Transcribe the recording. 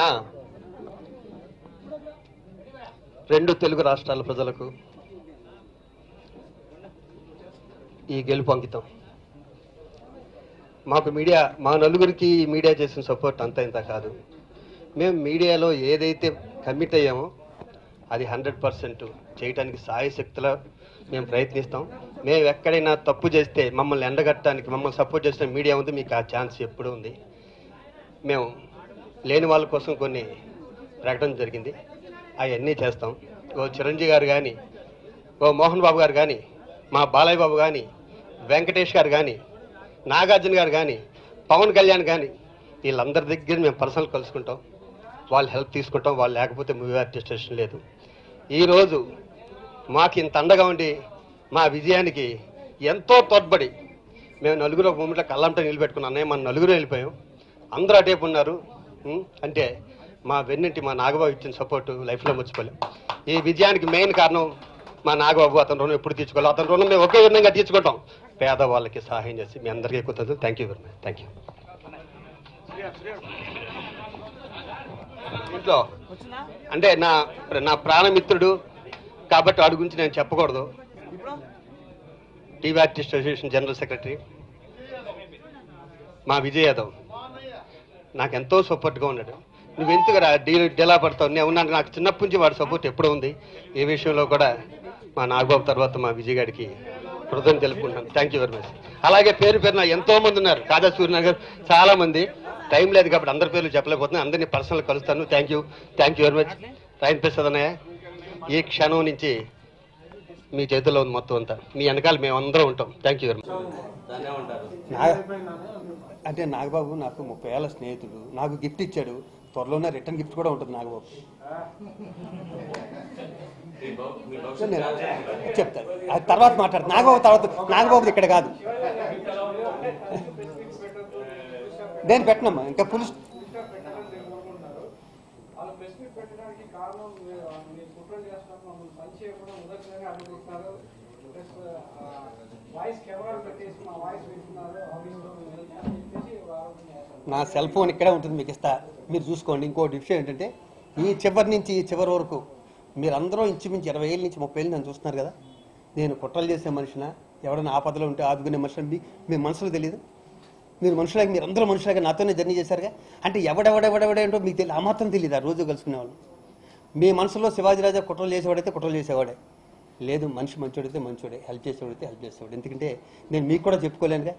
నా. రెండు తెలుగు రాష్ట్రాల ప్రజలకు ఈ గెలుపు అంకితం. మాకు మీడియా మా నలుగురికి మీడియా చేసిన సపోర్ట్ అంత ఇంత కాదు. మేము మీడియాలో ఏదైతే కమిట్ అయ్యామో అది హండ్రెడ్ పర్సెంట్ చేయటానికి సాయశక్తుల మేము ప్రయత్నిస్తాం. మేము ఎక్కడైనా తప్పు చేస్తే మమ్మల్ని ఎండగట్టడానికి మమ్మల్ని సపోర్ట్ చేసిన మీడియా ఉంది మీకు ఆ ఛాన్స్ ఎప్పుడూ ఉంది. మేము లేని వాళ్ళ కోసం కొన్ని ప్రకటన జరిగింది. అవన్నీ చేస్తాం. ఓ చిరంజీవి గారు కానీ ఓ మోహన్ బాబు గారు కానీ మా బాలయ్య బాబు కానీ వెంకటేష్ గారు కానీ నాగార్జున గారు కానీ పవన్ కళ్యాణ్ కానీ వీళ్ళందరి దగ్గర మేము పర్సనల్ కలుసుకుంటాం. వాళ్ళు హెల్ప్ తీసుకుంటాం. వాళ్ళు లేకపోతే మూవీ ఆర్టిస్టేషన్ లేదు. ఈరోజు మాకు ఇంత అండగా ఉండి మా విజయానికి ఎంతో తోడ్పడి మేము నలుగురు ఒక మూమెంట్లో కళ్ళంట నిలబెట్టుకున్నాం. అన్నయ్య మన నలుగురు వెళ్ళిపోయాం. అందరూ అటేపు ఉన్నారు? అంటే మా వెన్నింటి మా నాగబాబు ఇచ్చిన సపోర్టు లైఫ్లో మర్చిపోలేం. ఈ విజయానికి మెయిన్ కారణం మా నాగబాబు అతని రుణం ఎప్పుడు తీర్చుకోవాలి అతని రుణం మేము ఒకే విధంగా తీర్చుకుంటాం. పేదవాళ్ళకి సహాయం చేసి మీ అందరికీ ఎక్కువ thank you very much thank you ఇంట్లో? అంటే నా నా ప్రాణమిత్రుడు కాబట్టి వాడి గురించి నేను చెప్పకూడదు. TV artist association general secretary. మా విజయ్ యాదవ్. నాకు ఎంతో సపోర్ట్గా ఉన్నాడు. నువ్వు ఎందుకురా డీల్ డీ డెలా పడతావు? నేను ఉన్నాను. నాకు చిన్నప్పటి నుంచి వాడి సపోర్ట్ ఎప్పుడూ ఉంది. ఈ విషయంలో కూడా మా నాగబాబు తర్వాత మా విజయ్ గారికి హృదయం తెలుపుకుంటాను థ్యాంక్ యూ వెరీ మచ్ అలాగే పేరు పేరున ఎంతో మంది ఉన్నారు. కాదా సూర్యనగర్ చాలా మంది టైం లేదు కాబట్టి అందరి పేర్లు చెప్పలేకపోతున్నాను అందరినీ పర్సనల్ కలుస్తాను. Thank you thank you very much Rayan Prasad అన్నయ్య. ఈ క్షణం నుంచి మీ చేతుల్లో ఉంది మొత్తం అంతా? మీ వెనకాల మేము అందరం ఉంటాం థ్యాంక్ యూ వెరీ మచ్ అంటే నాగబాబు నాకు ముప్పై ఏళ్ళ స్నేహితుడు. నాకు గిఫ్ట్ ఇచ్చాడు. త్వరలోనే రిటర్న్ గిఫ్ట్ కూడా ఉంటుంది నాగబాబు. చెప్తాను అది తర్వాత మాట్లాడు. నాగబాబు తర్వాత నాగబాబు ఇక్కడ కాదు. నేను పెట్టనమ్మా. ఇంకా పులుసు కారణం మీరు చేస్తున్నారు మమ్మల్ని పని చేయకుండా అడ్డుకుంటున్నారు ప్లస్ వాయిస్ పెట్టేసి మా వాయిస్ వింటున్నారు. ఆఫీస్లో చెప్పేసి నా సెల్ ఫోన్ ఇక్కడే ఉంటుంది మీకు ఇస్తా. మీరు చూసుకోండి. ఇంకో విషయం ఏంటంటే ఈ చివరి నుంచి ఈ చివరి వరకు మీరందరూ ఇంచుమించు ఇరవై ఏళ్ళ నుంచి ముప్పై ఏళ్ళు నన్ను చూస్తున్నారు కదా. నేను కుట్రలు చేసే మనిషిన ఎవరైనా ఆపదలో ఉంటే ఆదుకునే మనిషిని మీ మీ మనసులో తెలియదు మీరు మనుషులాగా మీరు అందరూ మనుషులాగా నాతోనే జర్నీ చేశారుగా. అంటే ఎవడెవడెవడెవడేంటో మీకు తెలియదు ఆ మాత్రం తెలియదు ఆ రోజు కలుసుకునేవాళ్ళు. మీ మనసులో శివాజీరాజా కుట్రలు చేసేవాడైతే కుట్రలు చేసేవాడే. లేదు మనిషి మంచోడైతే మంచోడే హెల్ప్ చేసేవాడైతే హెల్ప్ చేసేవాడు. ఎందుకంటే నేను మీకు కూడా చెప్పుకోలేనుగా.